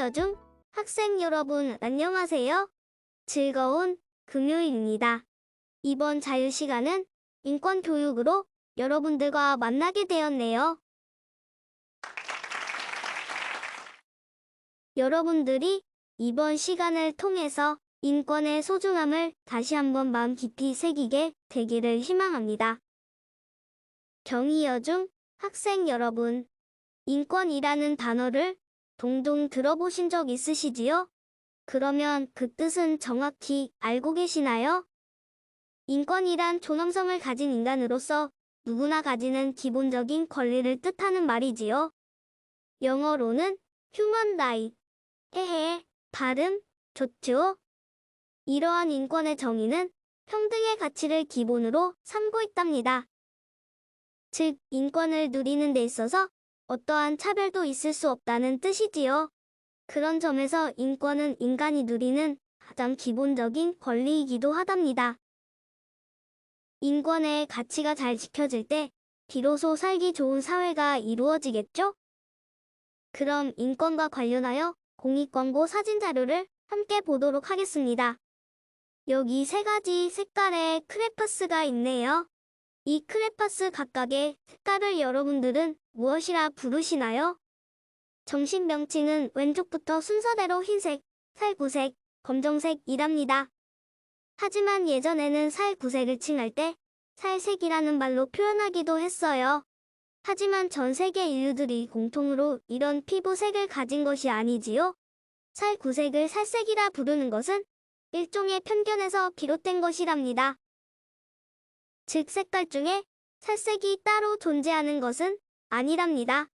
경희여중 학생 여러분 안녕하세요. 즐거운 금요일입니다. 이번 자유시간은 인권교육으로 여러분들과 만나게 되었네요. 여러분들이 이번 시간을 통해서 인권의 소중함을 다시 한번 마음 깊이 새기게 되기를 희망합니다. 경희여중 학생 여러분, 인권이라는 단어를 동동 들어보신 적 있으시지요? 그러면 그 뜻은 정확히 알고 계시나요? 인권이란 존엄성을 가진 인간으로서 누구나 가지는 기본적인 권리를 뜻하는 말이지요. 영어로는 human right. 헤헤, 발음 좋죠? 이러한 인권의 정의는 평등의 가치를 기본으로 삼고 있답니다. 즉, 인권을 누리는 데 있어서 어떠한 차별도 있을 수 없다는 뜻이지요. 그런 점에서 인권은 인간이 누리는 가장 기본적인 권리이기도 하답니다. 인권의 가치가 잘 지켜질 때 비로소 살기 좋은 사회가 이루어지겠죠? 그럼 인권과 관련하여 공익광고 사진 자료를 함께 보도록 하겠습니다. 여기 세 가지 색깔의 크레파스가 있네요. 이 크레파스 각각의 색깔을 여러분들은 무엇이라 부르시나요? 정식 명칭은 왼쪽부터 순서대로 흰색, 살구색, 검정색이랍니다. 하지만 예전에는 살구색을 칭할 때 살색이라는 말로 표현하기도 했어요. 하지만 전 세계 인류들이 공통으로 이런 피부색을 가진 것이 아니지요. 살구색을 살색이라 부르는 것은 일종의 편견에서 비롯된 것이랍니다. 즉 색깔 중에 살색이 따로 존재하는 것은 아니랍니다.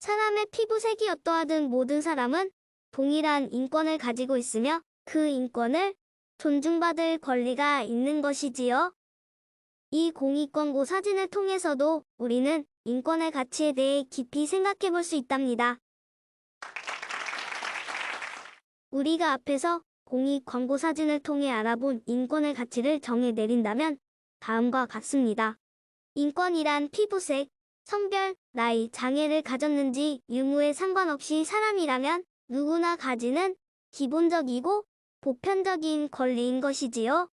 사람의 피부색이 어떠하든 모든 사람은 동일한 인권을 가지고 있으며 그 인권을 존중받을 권리가 있는 것이지요. 이 공익광고 사진을 통해서도 우리는 인권의 가치에 대해 깊이 생각해 볼 수 있답니다. 우리가 앞에서 공익 광고 사진을 통해 알아본 인권의 가치를 정해 내린다면 다음과 같습니다. 인권이란 피부색, 성별, 나이, 장애를 가졌는지 유무에 상관없이 사람이라면 누구나 가지는 기본적이고 보편적인 권리인 것이지요.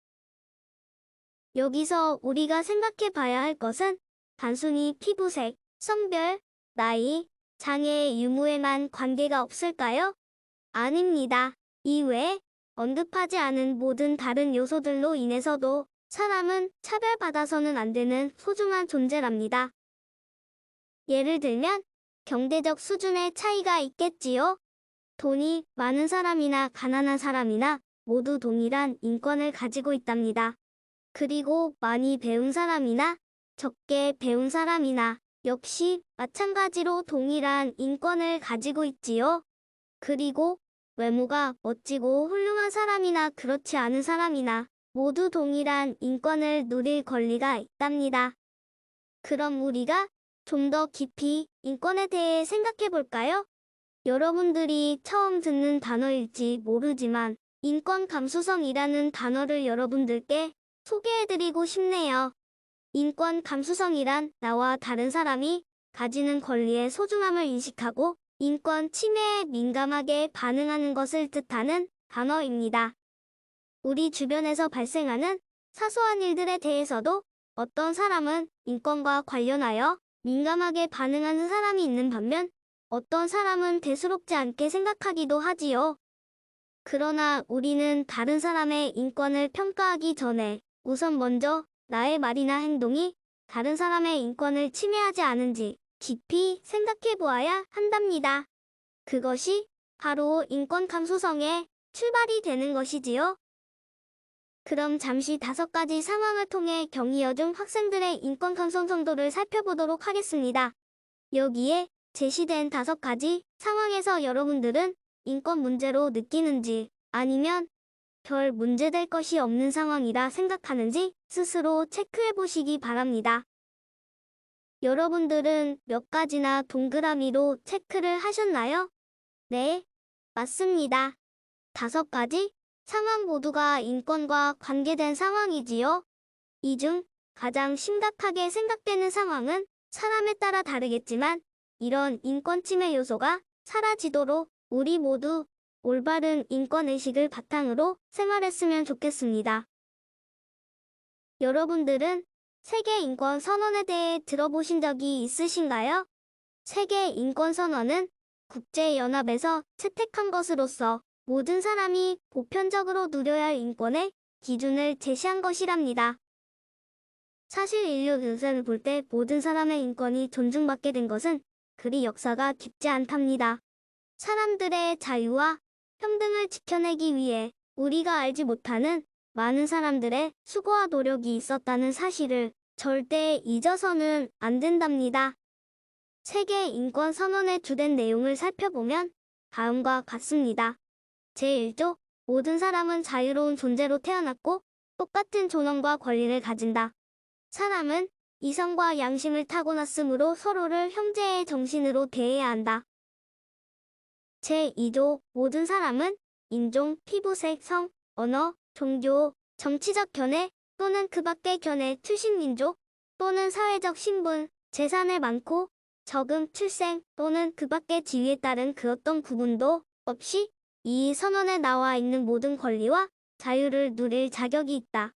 여기서 우리가 생각해 봐야 할 것은 단순히 피부색, 성별, 나이, 장애의 유무에만 관계가 없을까요? 아닙니다. 이외에 언급하지 않은 모든 다른 요소들로 인해서도 사람은 차별받아서는 안 되는 소중한 존재랍니다. 예를 들면 경제적 수준의 차이가 있겠지요. 돈이 많은 사람이나 가난한 사람이나 모두 동일한 인권을 가지고 있답니다. 그리고 많이 배운 사람이나 적게 배운 사람이나 역시 마찬가지로 동일한 인권을 가지고 있지요. 그리고 외모가 멋지고 훌륭한 사람이나 그렇지 않은 사람이나 모두 동일한 인권을 누릴 권리가 있답니다. 그럼 우리가 좀 더 깊이 인권에 대해 생각해 볼까요? 여러분들이 처음 듣는 단어일지 모르지만 인권 감수성이라는 단어를 여러분들께 소개해드리고 싶네요. 인권 감수성이란 나와 다른 사람이 가지는 권리의 소중함을 인식하고 인권 침해에 민감하게 반응하는 것을 뜻하는 단어입니다. 우리 주변에서 발생하는 사소한 일들에 대해서도 어떤 사람은 인권과 관련하여 민감하게 반응하는 사람이 있는 반면 어떤 사람은 대수롭지 않게 생각하기도 하지요. 그러나 우리는 다른 사람의 인권을 평가하기 전에 우선 먼저 나의 말이나 행동이 다른 사람의 인권을 침해하지 않은지 깊이 생각해 보아야 한답니다. 그것이 바로 인권 감수성의 출발이 되는 것이지요. 그럼 잠시 다섯 가지 상황을 통해 경희여 중 학생들의 인권 감성 정도를 살펴보도록 하겠습니다. 여기에 제시된 다섯 가지 상황에서 여러분들은 인권 문제로 느끼는지 아니면 별 문제될 것이 없는 상황이라 생각하는지 스스로 체크해 보시기 바랍니다. 여러분들은 몇 가지나 동그라미로 체크를 하셨나요? 네, 맞습니다. 다섯 가지 상황 모두가 인권과 관계된 상황이지요. 이 중 가장 심각하게 생각되는 상황은 사람에 따라 다르겠지만 이런 인권 침해 요소가 사라지도록 우리 모두 올바른 인권의식을 바탕으로 생활했으면 좋겠습니다. 여러분들은 세계 인권 선언에 대해 들어보신 적이 있으신가요? 세계 인권 선언은 국제연합에서 채택한 것으로서 모든 사람이 보편적으로 누려야 할 인권의 기준을 제시한 것이랍니다. 사실 인류 역사를 볼 때 모든 사람의 인권이 존중받게 된 것은 그리 역사가 깊지 않답니다. 사람들의 자유와 평등을 지켜내기 위해 우리가 알지 못하는 많은 사람들의 수고와 노력이 있었다는 사실을 절대 잊어서는 안 된답니다. 세계 인권 선언의 주된 내용을 살펴보면 다음과 같습니다. 제1조 모든 사람은 자유로운 존재로 태어났고 똑같은 존엄과 권리를 가진다. 사람은 이성과 양심을 타고났으므로 서로를 형제의 정신으로 대해야 한다. 제2조 모든 사람은 인종, 피부색, 성, 언어, 종교, 정치적 견해 또는 그 밖의 견해, 출신 민족 또는 사회적 신분, 재산을 많고 적음, 출생 또는 그 밖의 지위에 따른 그 어떤 구분도 없이 이 선언에 나와 있는 모든 권리와 자유를 누릴 자격이 있다.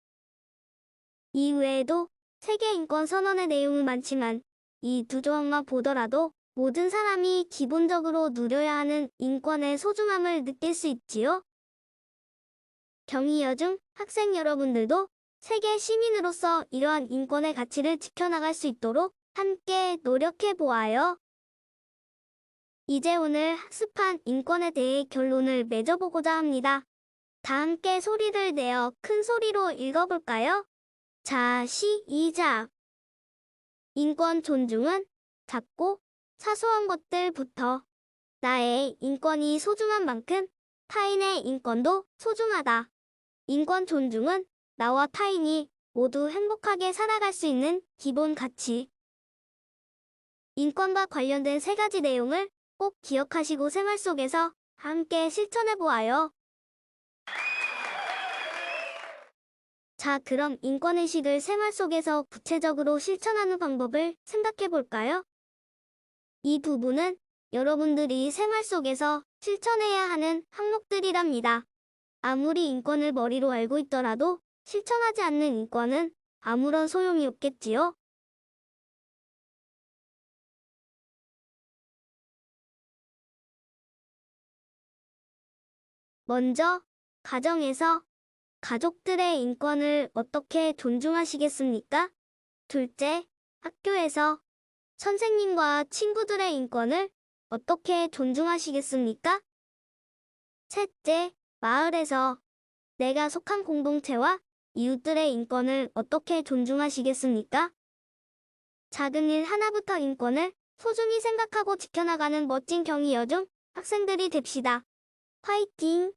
이 외에도 세계 인권 선언의 내용은 많지만 이 두 조항만 보더라도 모든 사람이 기본적으로 누려야 하는 인권의 소중함을 느낄 수 있지요. 경위여중 학생 여러분들도 세계 시민으로서 이러한 인권의 가치를 지켜나갈 수 있도록 함께 노력해 보아요. 이제 오늘 학습한 인권에 대해 결론을 맺어보고자 합니다. 다 함께 소리를 내어 큰 소리로 읽어볼까요? 자, 시작. 인권 존중은 작고 사소한 것들부터 나의 인권이 소중한 만큼 타인의 인권도 소중하다. 인권 존중은 나와 타인이 모두 행복하게 살아갈 수 있는 기본 가치. 인권과 관련된 세 가지 내용을 꼭 기억하시고 생활 속에서 함께 실천해 보아요. 자, 그럼 인권의식을 생활 속에서 구체적으로 실천하는 방법을 생각해 볼까요? 이 부분은 여러분들이 생활 속에서 실천해야 하는 항목들이랍니다. 아무리 인권을 머리로 알고 있더라도 실천하지 않는 인권은 아무런 소용이 없겠지요? 먼저, 가정에서 가족들의 인권을 어떻게 존중하시겠습니까? 둘째, 학교에서 선생님과 친구들의 인권을 어떻게 존중하시겠습니까? 셋째, 마을에서 내가 속한 공동체와 이웃들의 인권을 어떻게 존중하시겠습니까? 작은 일 하나부터 인권을 소중히 생각하고 지켜나가는 멋진 경위 여중 학생들이 됩시다. ファ